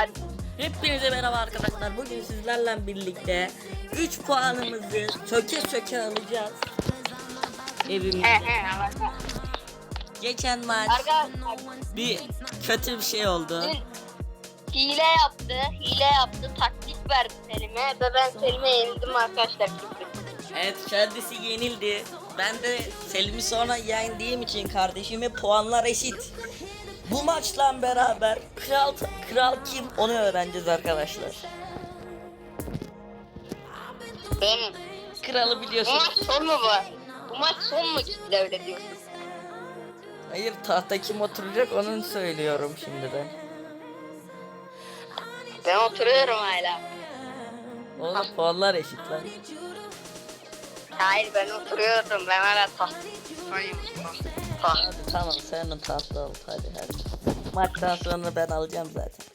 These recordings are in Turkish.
Hadi. Hepinize merhaba arkadaşlar. Bugün sizlerle birlikte 3 puanımızı söke söke alacağız. Anladım. Geçen maç Arkadaşlar bir kötü bir şey oldu. hile yaptı. Hile yaptı. Taktik verdi Selim'e. Ve ben Selim'e yenildim arkadaşlar. Evet kendisi yenildi. Ben de Selim'i sonra yendiğim için kardeşime puanlar eşit. Bu maçla beraber kral kral kim onu öğreneceğiz arkadaşlar. Benim. Kralı Bu biliyorsunuz. maç son mu var? Bu maç son mu ciddi öyle diyorsun? Hayır tahta kim oturacak onu söylüyorum şimdiden. Ben oturuyorum hala. Oğlum puanlar eşit lan. Hayır ben oturuyorum. Ben hala tahtayım. Hadi tamam senin tahta ol hadi hadi. Maçtan sonra ben alacağım zaten.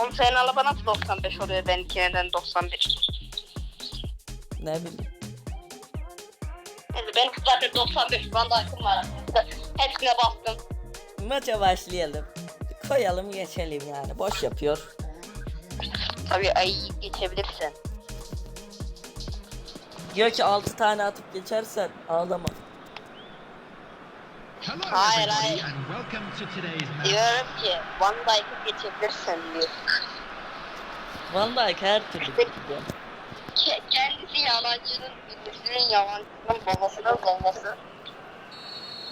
Oğlum senin araba nasıl 95 oluyor? Benimki neden 91? Ne bileyim. Neyse benim zaten 95 Van Dijk'ım var. Hepsine bastım. Maça başlayalım. Koyalım geçelim yani. Boş yapıyor. Tabii ay geçebilirsin. Diyor ki 6 tane atıp geçersen ağlama. Hayır, hayır. Diyorum ki Van Dijk'ı geçebilirsin diyor. Vallahi her türlü. Ke- kendisi yalancının, ünlüsünün yalancının babasının babası.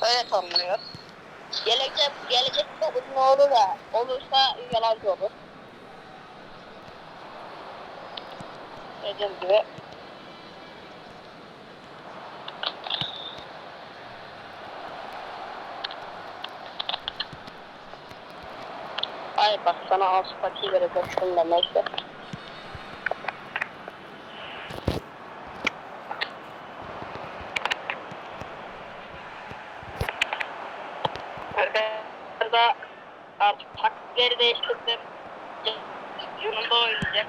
Öyle tanımlıyor. Gelecek, gelecekte bunun oğlu da olursa yalancı olur. Dediğim gibi. Bak sana fakir vereceksin de neyse. Arkadaşlar artık taktikleri değiştirdim. Yanında oynayacak.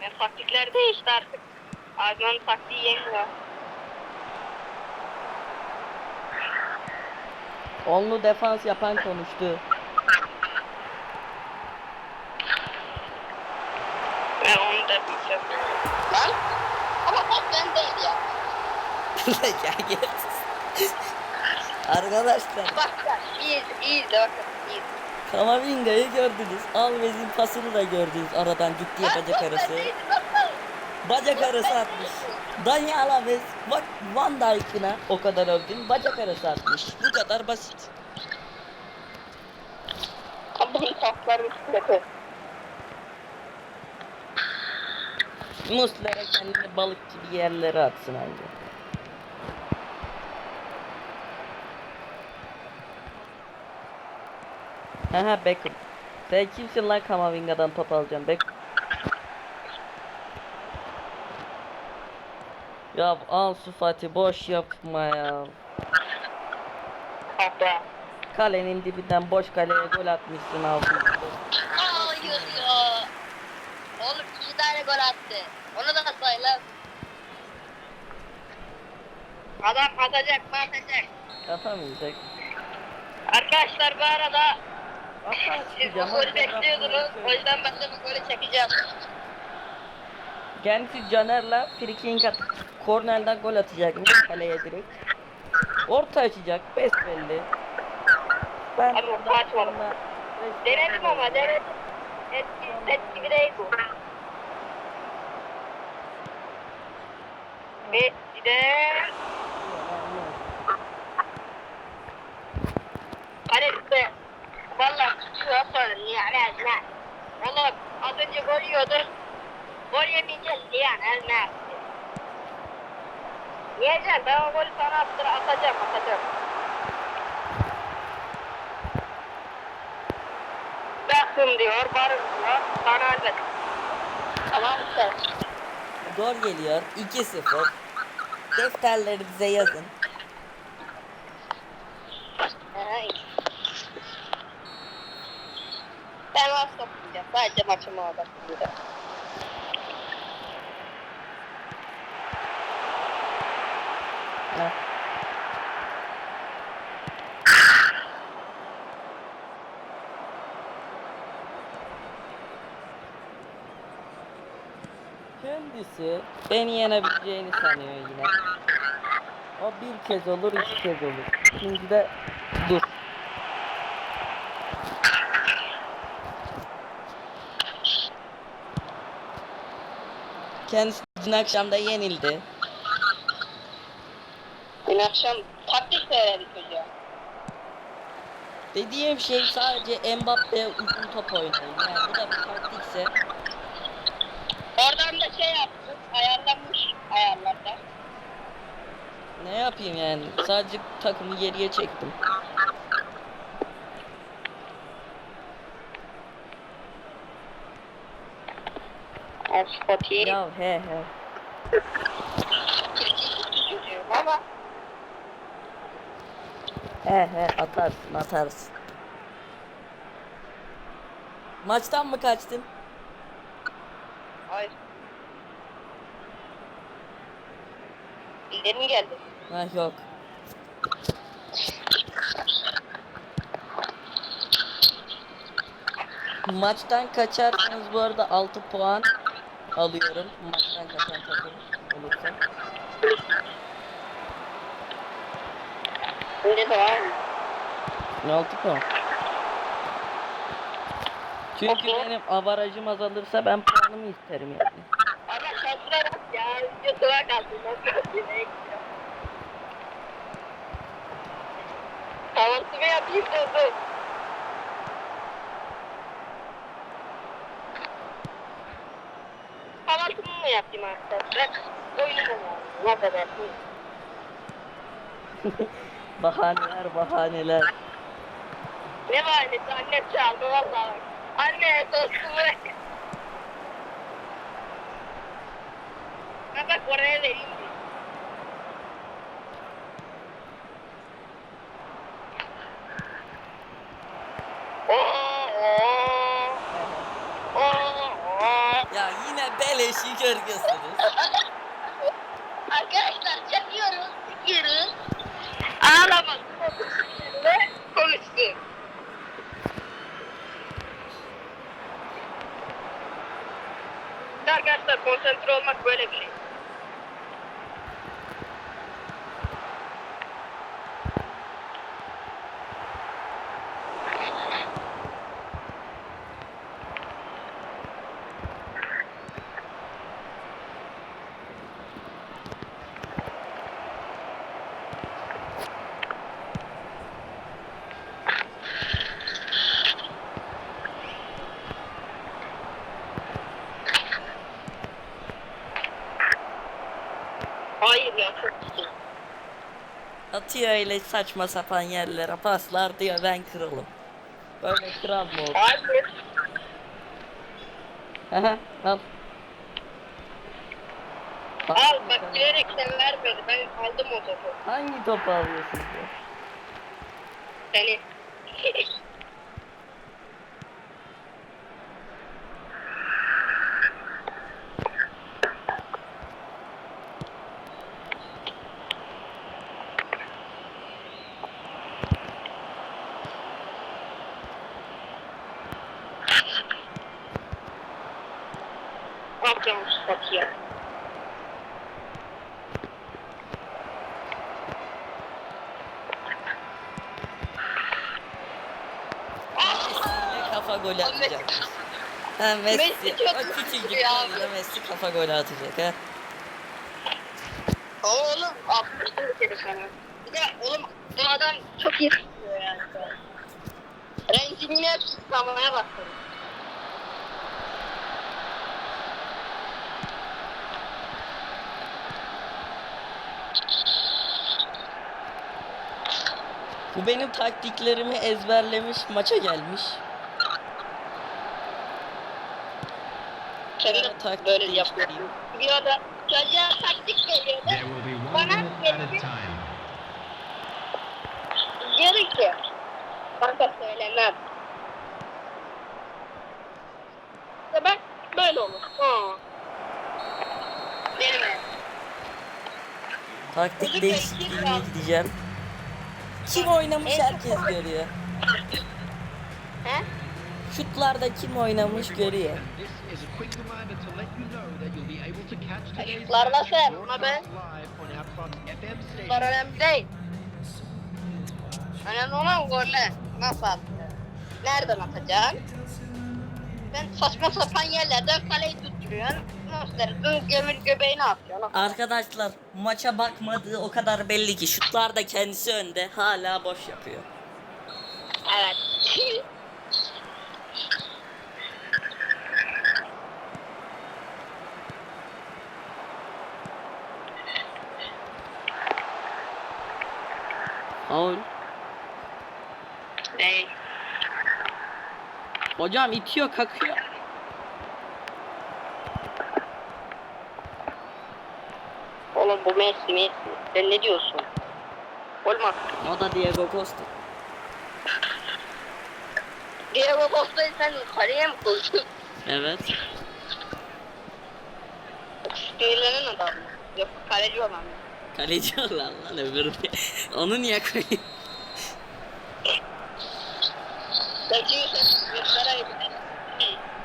Ve taktikler değişti artık. Azman'ın taktiği yeniyor. Onlu defans yapan konuştu. Ve onu da yapacağım. Lan? Ama top ben değil ya. ya gel. Arkadaşlar Bak bak iyi iyi de bakın iyi. Kamavinga'yı gördünüz. Alvez'in pasını da gördünüz. Aradan gitti ya bacak arası. Bacak arası atmış. Daniel Alves bak Van Dijk'ına o kadar övdün. Bacak arası atmış. Bu kadar basit. Adamın topları kötü. Muslera kendini balık gibi yerlere atsın anca. Haha Beckham. Sen kimsin lan Kamavinga'dan top alacaksın Beckham? Ya Ansu Fati boş yapma ya. Hatta. Kalenin dibinden boş kaleye gol atmışsın abi. Hayır ya. Oğlum iki tane gol attı. Onu da say lan. Adam atacak mı atacak. Atamayacak. Arkadaşlar bu arada Atar siz bu golü bekliyordunuz. O yüzden ben de bu golü çekeceğim. Kendisi Caner'le frikik at kornerden gol atacakmış kaleye direkt. Orta açacak besbelli. Ben Abi orta açmadım. Denedim ama denedim. Eski set gibi değil bu. Ve de kalesi valla tutuyor sonra yani. Valla az önce gol yiyordu. Gol yemeyeceğiz yani ezmez. Yiyeceğim ben o golü sana attır atacağım atacağım. Baktım diyor, varım diyor, sana elbet. Tamam mı? Gol geliyor 2-0. Defterlerinize yazın. Ben WhatsApp yapacağım. Sadece maçıma odaklanacağım. aslında. Kendisi beni yenebileceğini sanıyor yine. O bir kez olur, iki kez olur. Şimdi de dur. Kendisi dün akşam da yenildi. Akşam taktik söyledik çocuğa. Dediğim şey sadece Mbappe'ye uzun top oynayın. Yani bu da bir taktikse Oradan da şey yaptık. Ayarlanmış ayarlarda. ne yapayım yani? Sadece takımı geriye çektim. Spotify. Ya he he. Ama He he atarsın atarsın. Maçtan mı kaçtın? hayır. Bildirim geldi. Ha yok. Maçtan kaçarsanız bu arada 6 puan alıyorum. Maçtan kaçan takım olursa. Şimdi de var mı? 6 puan. Çünkü Okey. benim avarajım azalırsa ben puanımı isterim yani. Ama şansına bak ya. YouTube'a kalsın. Nasıl bir şey Kahvaltımı yapayım da dur. Kahvaltımı mı yapayım arkadaşlar? Oyunu mu Ne kadar? Bahaneler bahaneler. Ne bahanesi annem çaldı valla bak. Anne tostumu ver. Ha bak oraya vereyim diye. Ya yine beleşi görgüsünüz. Arkadaşlar çekiyoruz, çekiyoruz. Άρα να μας ναι, πω τι θέλει ο Κολιστ. Ταργαστάρ, κοντρέντρο, βέβαια. Atıyor öyle saçma sapan yerlere paslar diyor ben kralım. Böyle kral mı olur? Hayır. Aha, al. Al bak bilerek sen vermedi. Ben aldım o topu. Hangi topu alıyorsun? Seni. atacak. Ha Messi. Messi çok güçlü ya. Messi kafa golü atacak ha. Oğlum atmıştım seni sana. Bir de oğlum bu adam çok iyi tutuyor yani. Rengini hep tutmamaya başladı. Bu benim taktiklerimi ezberlemiş maça gelmiş. Evet, taktik böyle. Diyor da çocuğa taktik veriyor There da will be one Bana time. diyor ki kanka söylemem. İşte bak böyle olur. Ha. Benim Taktik değişikliğine değişik gideceğim. Kim oynamış herkes görüyor. He? Şutlarda kim oynamış görüyor. Şutlar nasıl? Buna ben. Şutlar önemli değil. Önemli olan goller. Nasıl attı? Nereden atacaksın? Ben saçma sapan yerlerden kaleyi tutturuyorsun. Nasıl? Gömür göbeğini atıyorsun. Arkadaşlar maça bakmadığı o kadar belli ki şutlarda kendisi önde hala boş yapıyor. Evet. Faul. Değil. Hocam itiyor kakıyor. Oğlum bu Messi Messi. Sen ne diyorsun? Olmaz. O da Diego Costa. Diego Costa'yı sen kaleye mi koydun? Evet. Sinirlenen adam mı? Yok kaleci olan mı? Kaleci olan lan öbürü. Onu niye koyayım?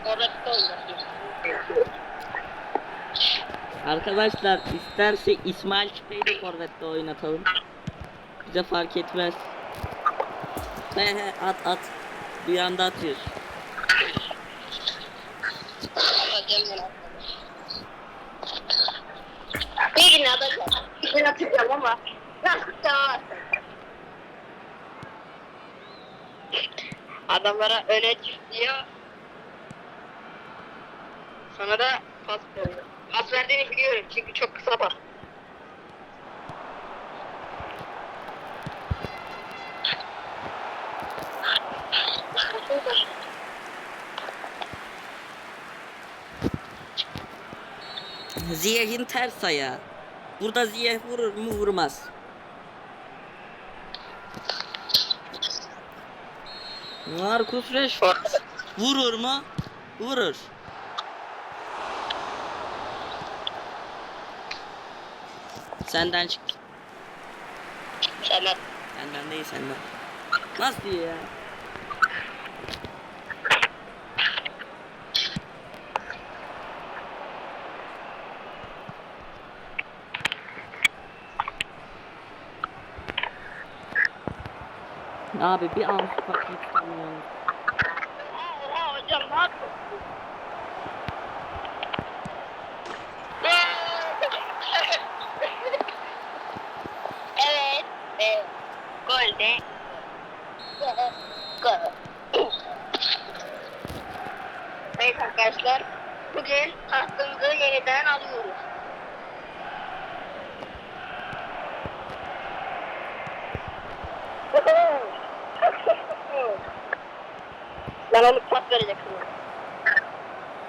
Orada oynasın. Arkadaşlar isterse İsmail Küpe'yi de Corvette'de oynatalım. Bize fark etmez. He he at at. Bir anda atıyor. Bir gün atacağım. Bir gün atacağım ama nasıl devam Adamlara öne çıkıyor. Sana da pas veriyor. Pas verdiğini biliyorum çünkü çok kısa pas. Ziyeh'in ters ayağı. Burada Ziyeh vurur mu vurmaz. Marcus Rashford vurur mu? Vurur. Senden çık. Senden. Senden değil senden. Nasıl ya? Abi bir an fakir tutamıyorum. Oha hocam ne yapıyorsun? evet. Evet. Gol de. Gol. Evet arkadaşlar. Bugün tahtımızı yeniden alıyoruz. Ben onu pas verecektim.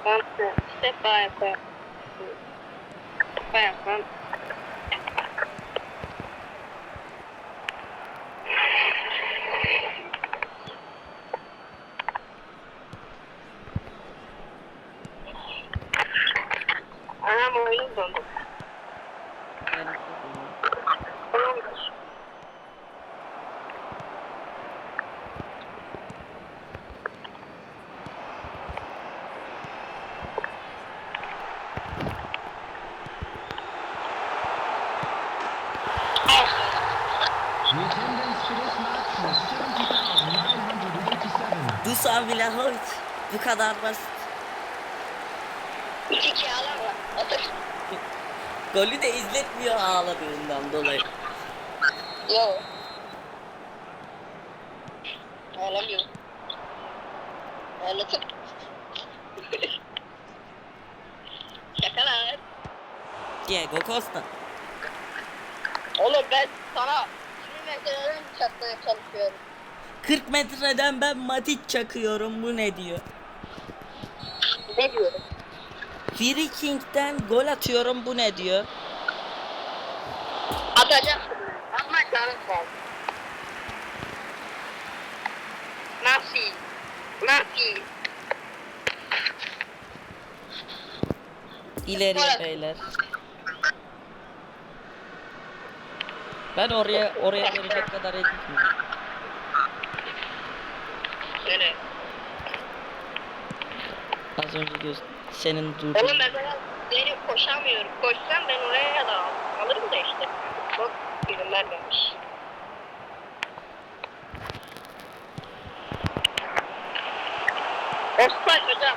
Ben sefa yapayım. Sefa yapayım. Anam oyun dondu. Tamamdır. The attendance for this match was 70,987. Dusan Vlahovic. Bu kadar basit. İki kağılar var. Otur. Golü de izletmiyor ağladığından dolayı. Yo. Ağlamıyor. Ağlatın. Şakalar. Diego Costa. Oğlum ben sana 20 metreden çakmaya çalışıyorum. 40 metreden ben Matic çakıyorum bu ne diyor? Ne diyorum? Free King'den gol atıyorum bu ne diyor? Atacaksın. Ama canım kaldı. Nasıl? Nasıl? İleriye beyler. Ben oraya oraya verecek kadar ezikmiyim. Nereye? Az önce göz senin durduğun. Oğlum mesela benim koşamıyorum. Koşsam ben oraya da al- alırım da işte. Çok izin vermemiş. Offside hocam.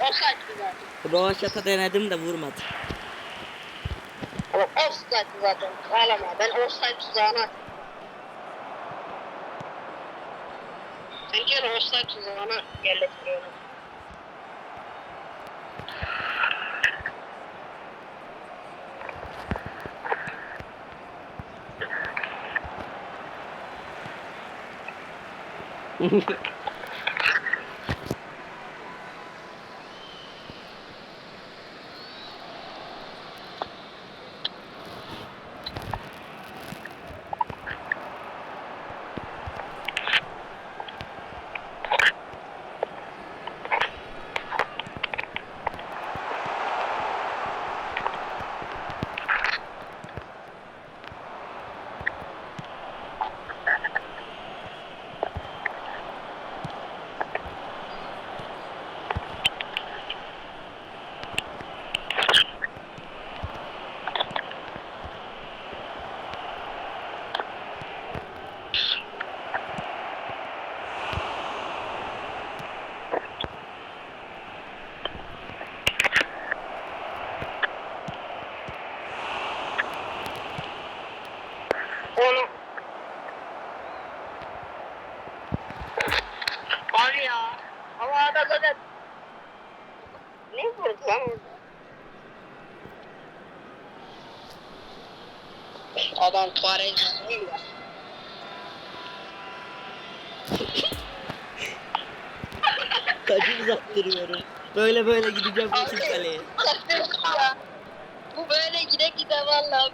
Offside zaten. Rovaşata denedim de vurmadı. Offside zaten. Ağlama. Ben offside tuzağına Bence offside tuzağına yerleştiriyorum. Onu Var ya. Havada zaten ne vurdu lan orada? Quaresma değil ya. Tacı uzattırıyorum. Böyle böyle gideceğim bütün kaleye. Bu böyle gide gide vallahi.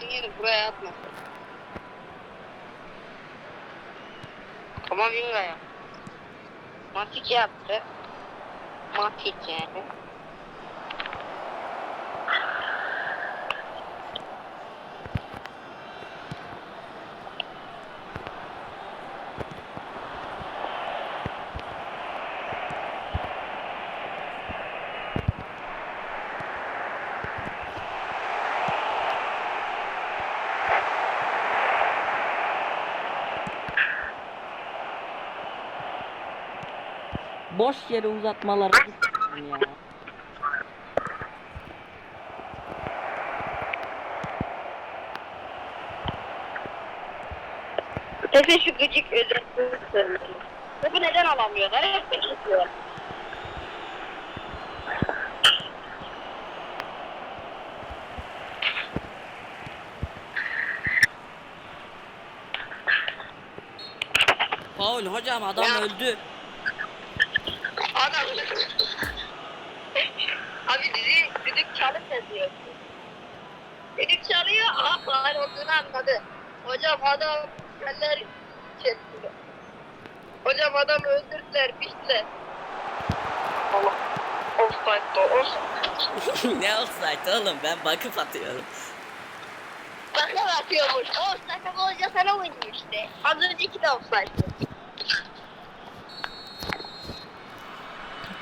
Sinir buraya atma. Kamavinga ya. Matik yaptı. Matik yani. Boş yere uzatmalar. ya. Efe şu gıcık özelliğini. Bu neden alamıyorlar? Hep bekliyorlar. Paul hocam adam Ya. öldü. Adam. Abi bizi düdük çalıp diyor. Düdük çalıyor, aha faal olduğunu anladı. Hocam adam keller çekti. Hocam adam öldürdüler, biçtiler. Allah. Offside o, offside. ne offside oğlum ben bakıp atıyorum. Bakın atıyormuş. Offside olunca sana oynuyor işte. Az önceki de offside.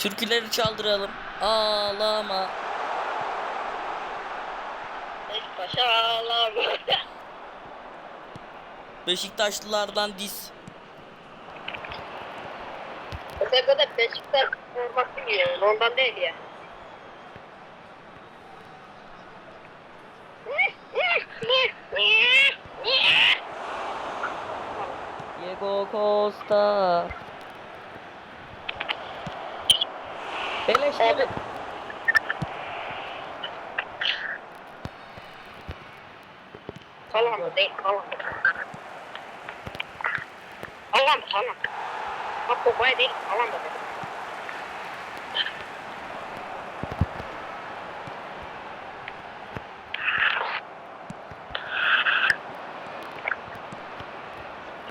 Türküleri çaldıralım. Ağlama. Beşiktaş ağlar. Beşiktaşlılardan diz. Özellikle de Beşiktaş forması giyiyor. Ondan değil ya. Diego Costa. Beleş Evet. Tamam değil tamam. Tamam tamam. Bak babaya değil tamam baba.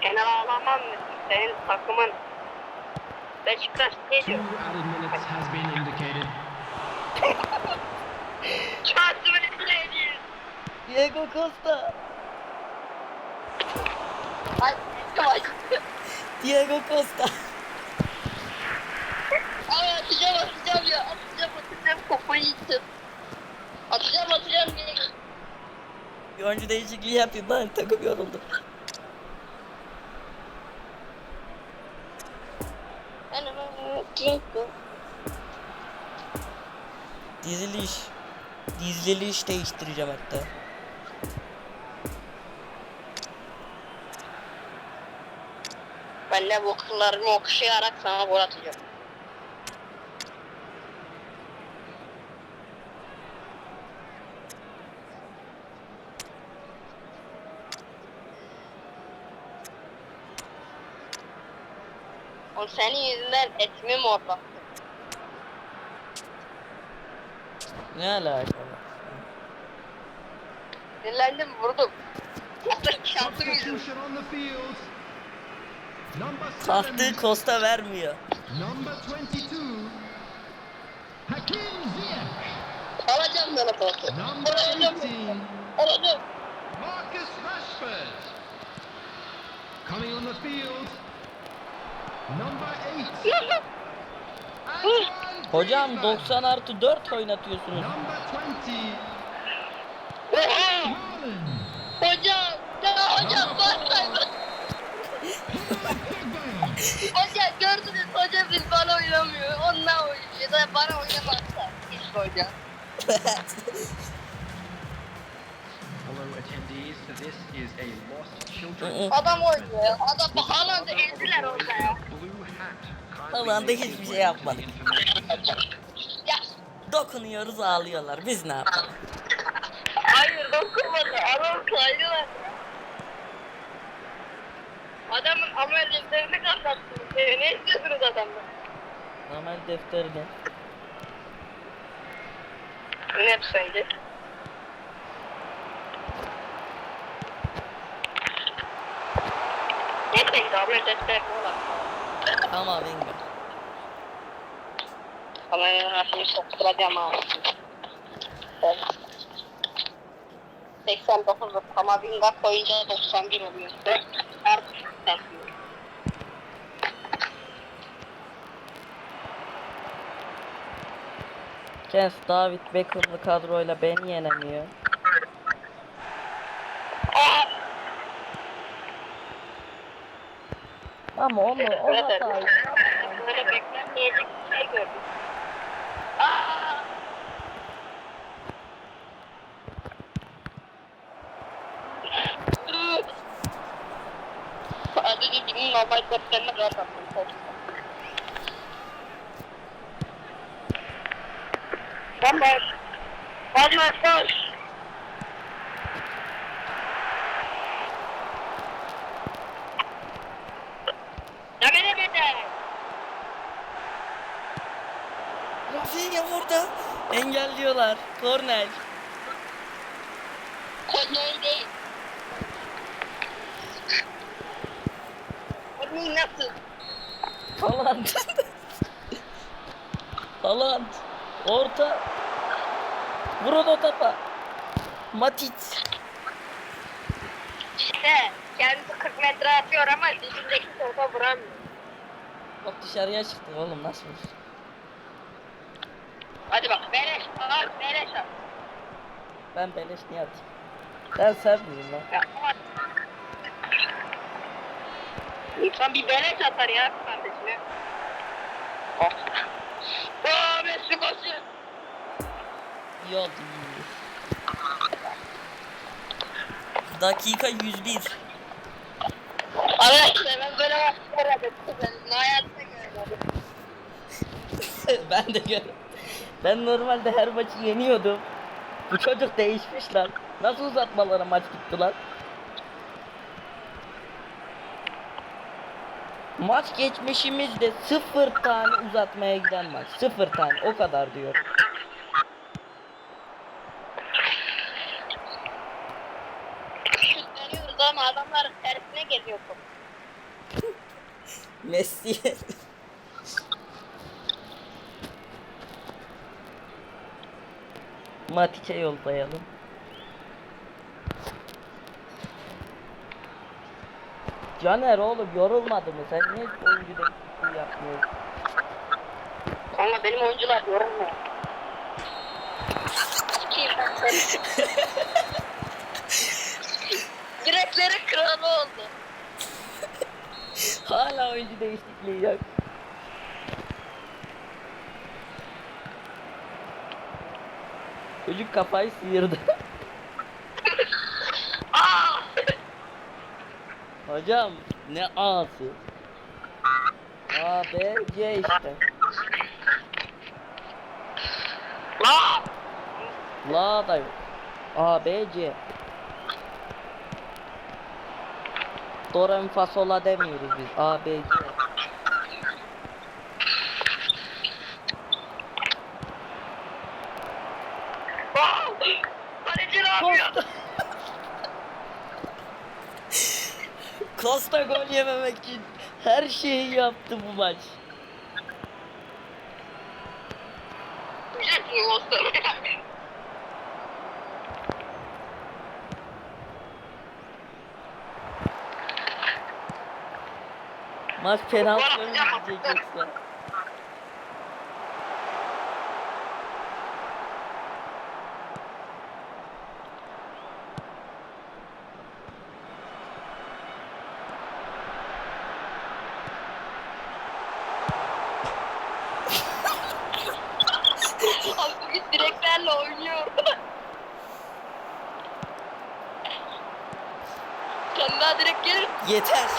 Ben ağlamam mı? Senin takımın Çarşı bile değil. Diego Costa. Ay, yavaş. Diego Costa. Ay atacağım atacağım ya. Atacağım atacağım kafayı yiyeceğim. Atacağım atacağım. Bir oyuncu değişikliği yapayım lan takım yoruldu. Diziliş. Diziliş değiştireceğim hatta. Ben de bu kıllarımı okşayarak sana gol atacağım. Senin yüzünden etimi morlattı. Ne alaka? var? Dinlendim vurdum. Şansım yüzüm. Seven. Costa vermiyor. Number 22. Hakim Ziyech. Alacağım ben o. Number Alacağım. 18. Alacağım. Marcus Rashford. Coming on the field. Number 8. Antoine Hocam Griezmann. 90 artı 4 oynatıyorsunuz. Number 20. Oha! Haaland. Hocam! Ya hocam bakmayın. Hocam gördünüz hocam biz bana oynamıyor. Onunla oynuyor. Bana oynamazsa. Hiç hocam. Adam oynuyor. Adam Haaland'ı ezdiler orada ya. Haaland'a hiçbir şey yapmadık. Ya Dokunuyoruz ağlıyorlar. Biz ne yapalım? hayır dokunmadı. Adam saydılar. Adamın amel defterini kapattınız. Ne ne istiyorsunuz adamdan? Amel defterini. Ne yapsaydı? Saydı amel defterini olan? Ama Wenger. Ama şimdi sokturacağım abi. 89 Kamavinga koyunca 91 oluyor. Artık takmıyor. Kens David Beckham'lı kadroyla beni yenemiyor. Aa! Ama onu o hatayı Böyle beklenmeyecek bir şey gördüm. Aa! Sadece benim normal defterine kadar taktım. Vamos. Vamos, vamos. Rafinha burada. Engelliyorlar. Korner. Konuyu değil. Konuyu nasıl? Haaland. Haaland. Orta. Vurun o topa. Matic. İşte kendisi 40 metre atıyor ama dibindeki topa vuramıyor. Bak dışarıya çıktı oğlum nasıl vurur? Hadi bak beleş al beleş al. Ben beleş niye atayım? Ben sen miyim lan? Ya, at. İnsan bir beleş atar ya kardeşine. Oh. Aa Messi koşuyor. İyi oldu. Dakika 101. Arkadaşlar ben böyle yapıyorum. Ben hayatta görmedim. ben de gör. Ben normalde her maçı yeniyordum. Bu çocuk değişmiş lan. Nasıl uzatmalara maç gitti lan? Maç geçmişimizde sıfır tane uzatmaya giden maç. Sıfır tane o kadar diyor. Ama adamlar tersine geliyor. Messi. Matik'e yollayalım. Caner oğlum yorulmadı mı? Sen niye oyuncu değişikliği yapmıyorsun? Ama benim oyuncular yorulmuyor. Sikeyim ben seni. Direkleri kralı oldu. Hala oyuncu değişikliği yok. Çocuk kafayı sıyırdı. Hocam ne A'sı? A, B, C işte. Aa! La da yok. A, B, C. Do, re, mi, fa, sol, la demiyoruz biz. A, B. Aa! Kaleci ne gol yememek için her şeyi yaptı bu maç. Güzel mi olsun? Maç penaltıları gidecek yoksa? Bugün direklerle oynuyor. Sen daha direkt gelir. Yeter.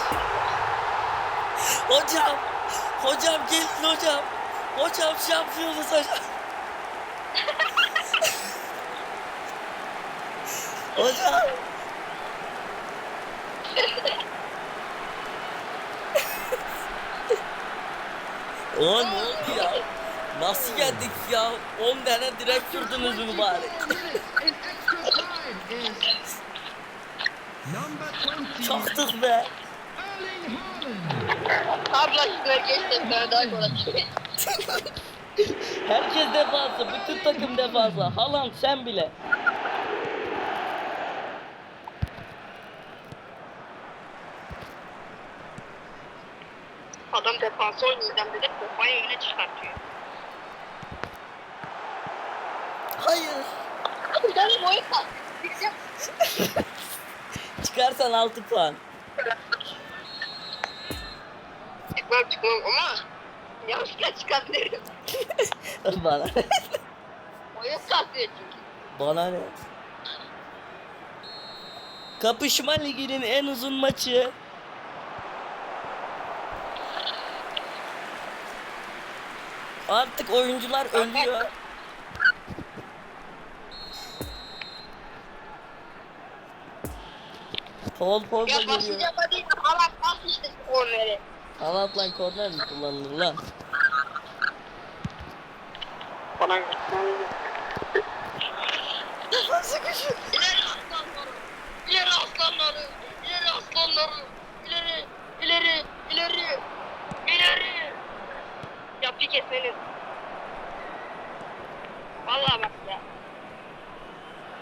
Hocam. Hocam gelin hocam. Hocam şampiyonuz hocam. hocam. O ne oldu ya? Nasıl geldik ya? 10 tane direkt vurdunuz mübarek. In extra time is number 20. Çaktık be. Abla şunları geç de ben daha atayım. Herkes defansı, bütün takım defansı. Haaland sen bile. Adam defansı oynayacağım dedi. Kafayı öne çıkartıyor. Hayır. Benim oyun kalk. Çıkarsan 6 puan. Çıkmam çıkmam ama yanlışlıkla çıkabilirim. Bana ne? Oyun kalkıyor çünkü. Bana ne? Kapışma liginin en uzun maçı. Artık oyuncular ölüyor. Paul Pogba Ya geliyor. başlayacağım hadi. Alak bas işte korneri. Haaland lan korner mi kullanılır lan? Bana İleri aslanları. İleri aslanları. İleri aslanları. İleri. İleri. İleri. İleri. Ya pik etmenin. Vallahi bak ya.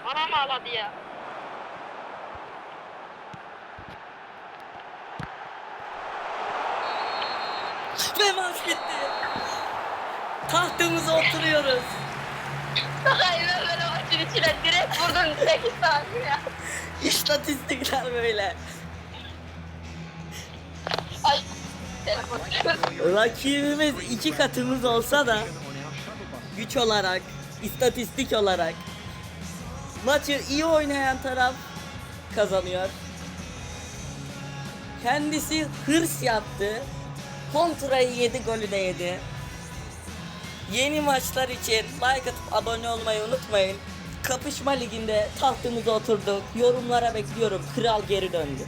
Bana mı ağladı ya? Ve maç bitti. Tahtımıza oturuyoruz. Hayır ben böyle maçın içine direkt vurdum 8 saniye. İstatistikler böyle. Ay. Telefon. Rakibimiz iki katımız olsa da güç olarak, istatistik olarak maçı iyi oynayan taraf kazanıyor. Kendisi hırs yaptı. Kontrayı yedi, golü de yedi. Yeni maçlar için like atıp abone olmayı unutmayın. Kapışma liginde tahtımıza oturduk. Yorumlara bekliyorum. Kral geri döndü.